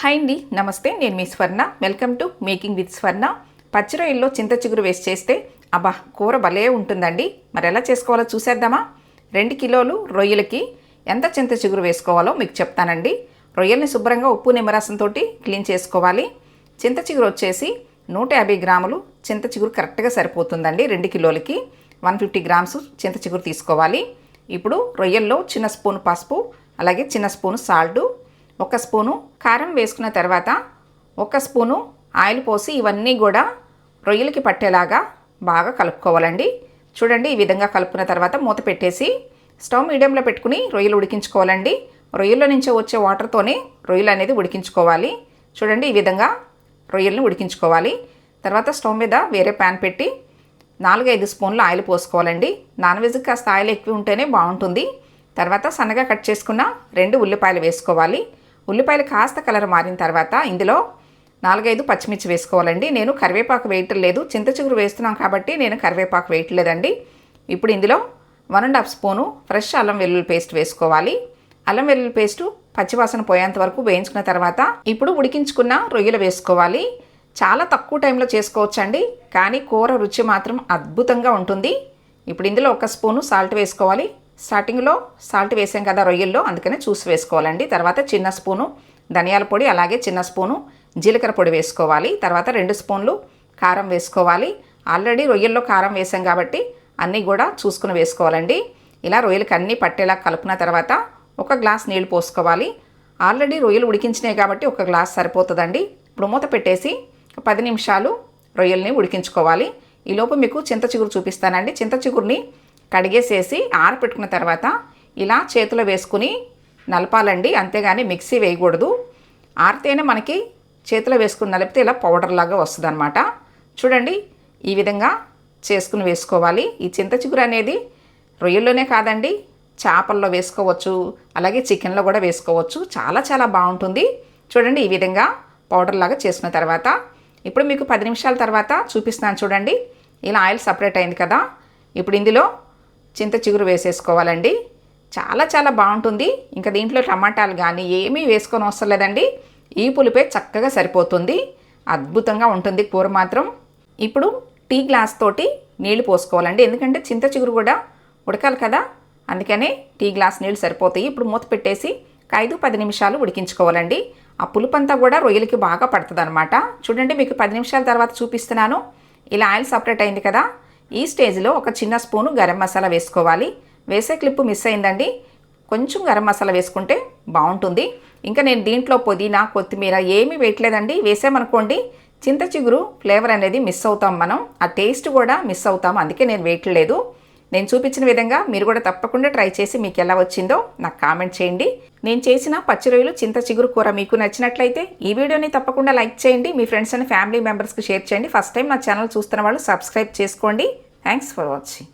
Hi అండి నమస్తే నేను మీ Swarna. Welcome to making with Swarna పచ్చి రొయ్యల్లో చింత చిగురు వేసి చేస్తే అబ్బా కూర భలే ఉంటుందండి. మరి ఎలా చేసుకోవాలో చూసేద్దామా? రెండు కిలోలు రొయ్యలకి ఎంత చింత చిగురు వేసుకోవాలో మీకు చెప్తానండి. రొయ్యల్ని శుభ్రంగా ఉప్పు నిమ్మరసంతో క్లీన్ చేసుకోవాలి. చింత చిగురు వచ్చేసి నూట యాభై గ్రాములు చింత చిగురు కరెక్ట్గా సరిపోతుందండి రెండు కిలోలకి. వన్ ఫిఫ్టీ గ్రామ్స్ చింత చిగురు తీసుకోవాలి. ఇప్పుడు రొయ్యల్లో చిన్న స్పూన్ పసుపు అలాగే చిన్న స్పూను సాల్టు ఒక స్పూను కారం వేసుకున్న తర్వాత ఒక స్పూను ఆయిల్ పోసి ఇవన్నీ కూడా రొయ్యలకి పట్టేలాగా బాగా కలుపుకోవాలండి. చూడండి ఈ విధంగా కలుపుకున్న తర్వాత మూత పెట్టేసి స్టవ్ మీడియంలో పెట్టుకుని రొయ్యలు ఉడికించుకోవాలండి. రొయ్యల్లో నుంచి వచ్చే వాటర్తోనే రొయ్యలు అనేది ఉడికించుకోవాలి. చూడండి ఈ విధంగా రొయ్యల్ని ఉడికించుకోవాలి. తర్వాత స్టవ్ మీద వేరే ప్యాన్ పెట్టి నాలుగైదు స్పూన్లు ఆయిల్ పోసుకోవాలండి. నాన్ వెజ్కి కాస్త ఆయిల్ ఎక్కువ ఉంటేనే బాగుంటుంది. తర్వాత సన్నగా కట్ చేసుకున్న రెండు ఉల్లిపాయలు వేసుకోవాలి. ఉల్లిపాయలు కాస్త కలర్ మారిన తర్వాత ఇందులో నాలుగైదు పచ్చిమిర్చి వేసుకోవాలండి. నేను కరివేపాకు వేయటం లేదు. చింత చిగురు వేస్తున్నాం కాబట్టి నేను కరివేపాకు వేయట్లేదండి ఇప్పుడు ఇందులో one and half spoon fresh అల్లం వెల్లుల్లి పేస్ట్ వేసుకోవాలి. అల్లం వెల్లుల్లి పేస్టు పచ్చివాసన పోయేంత వరకు వేయించుకున్న తర్వాత ఇప్పుడు ఉడికించుకున్న రొయ్యలు వేసుకోవాలి. చాలా తక్కువ టైంలో చేసుకోవచ్చండి. కానీ కూర రుచి మాత్రం అద్భుతంగా ఉంటుంది. ఇప్పుడు ఇందులో ఒక స్పూను సాల్ట్ వేసుకోవాలి. స్టార్టింగ్లో సాల్ట్ వేసాం కదా రొయ్యల్లో అందుకనే చూసి వేసుకోవాలండి. తర్వాత చిన్న స్పూను ధనియాల పొడి అలాగే చిన్న స్పూను జీలకర్ర పొడి వేసుకోవాలి. తర్వాత రెండు స్పూన్లు కారం వేసుకోవాలి. ఆల్రెడీ రొయ్యల్లో కారం వేసాం కాబట్టి అన్నీ కూడా చూసుకుని వేసుకోవాలండి. ఇలా రొయ్యలకి అన్నీ పట్టేలా కలుపున తర్వాత ఒక గ్లాస్ నీళ్ళు పోసుకోవాలి. ఆల్రెడీ రొయ్యలు ఉడికించినాయి కాబట్టి ఒక గ్లాస్ సరిపోతుందండి. ఇప్పుడు మూత పెట్టేసి పది నిమిషాలు రొయ్యల్ని ఉడికించుకోవాలి. ఈలోపు మీకు చింత చిగురు చూపిస్తానండి. చింత చిగురిని కడిగేసేసి ఆరపెట్టుకున్న తర్వాత ఇలా చేతిలో వేసుకుని నలపాలండి. అంతేగాని మిక్సీ వేయకూడదు. ఆరితేనే మనకి చేతిలో వేసుకుని నలిపితే ఇలా పౌడర్ లాగా వస్తుంది చూడండి ఈ విధంగా చేసుకుని వేసుకోవాలి. ఈ చింత చిగురు అనేది రొయ్యల్లోనే కాదండి చేపల్లో వేసుకోవచ్చు అలాగే చికెన్లో కూడా వేసుకోవచ్చు. చాలా చాలా బాగుంటుంది. చూడండి ఈ విధంగా పౌడర్ లాగా చేసుకున్న తర్వాత ఇప్పుడు మీకు పది నిమిషాల తర్వాత చూపిస్తున్నాను చూడండి. ఇలా ఆయిల్ సపరేట్ అయింది కదా. ఇప్పుడు ఇందులో చింత చిగురు వేసేసుకోవాలండి. చాలా చాలా బాగుంటుంది. ఇంకా దీంట్లో టమాటాలు కానీ ఏమీ వేసుకొని అవసరం లేదండి. ఈ పులిపే చక్కగా సరిపోతుంది. అద్భుతంగా ఉంటుంది కూర మాత్రం. ఇప్పుడు టీ గ్లాస్ తోటి నీళ్ళు పోసుకోవాలండి. ఎందుకంటే చింత చిగురు కూడా ఉడకాలి కదా. అందుకనే టీ గ్లాస్ నీళ్ళు సరిపోతాయి. ఇప్పుడు మూత పెట్టేసి ఐదు పది నిమిషాలు ఉడికించుకోవాలండి. ఆ పులుపంతా కూడా రొయ్యలకి బాగా పడుతుంది అనమాట చూడండి మీకు పది నిమిషాల తర్వాత చూపిస్తున్నాను. ఇలా ఆయిల్ సపరేట్ అయింది కదా. ఈ స్టేజ్లో ఒక చిన్న స్పూను గరం మసాలా వేసుకోవాలి. వేసే క్లిప్ మిస్ అయిందండి. కొంచెం గరం మసాలా వేసుకుంటే బాగుంటుంది. ఇంకా నేను దీంట్లో పుదీనా కొత్తిమీర ఏమీ వేయట్లేదండి. వేసామనుకోండి చింత చిగురు ఫ్లేవర్ అనేది మిస్ అవుతాం మనం. ఆ టేస్ట్ కూడా మిస్ అవుతాం. అందుకే నేను వేయట్లేదు. నేను చూపించిన విధంగా మీరు కూడా తప్పకుండా ట్రై చేసి మీకు ఎలా వచ్చిందో నాకు కామెంట్ చేయండి. నేను చేసిన పచ్చి రొయ్యలు చింత చిగురు కూర మీకు నచ్చినట్లయితే ఈ వీడియోని తప్పకుండా లైక్ చేయండి. మీ ఫ్రెండ్స్ అండ్ ఫ్యామిలీ మెంబర్స్కి షేర్ చేయండి. ఫస్ట్ టైం నా ఛానల్ చూస్తున్న వాళ్ళు సబ్స్క్రైబ్ చేసుకోండి. Thanks for watching.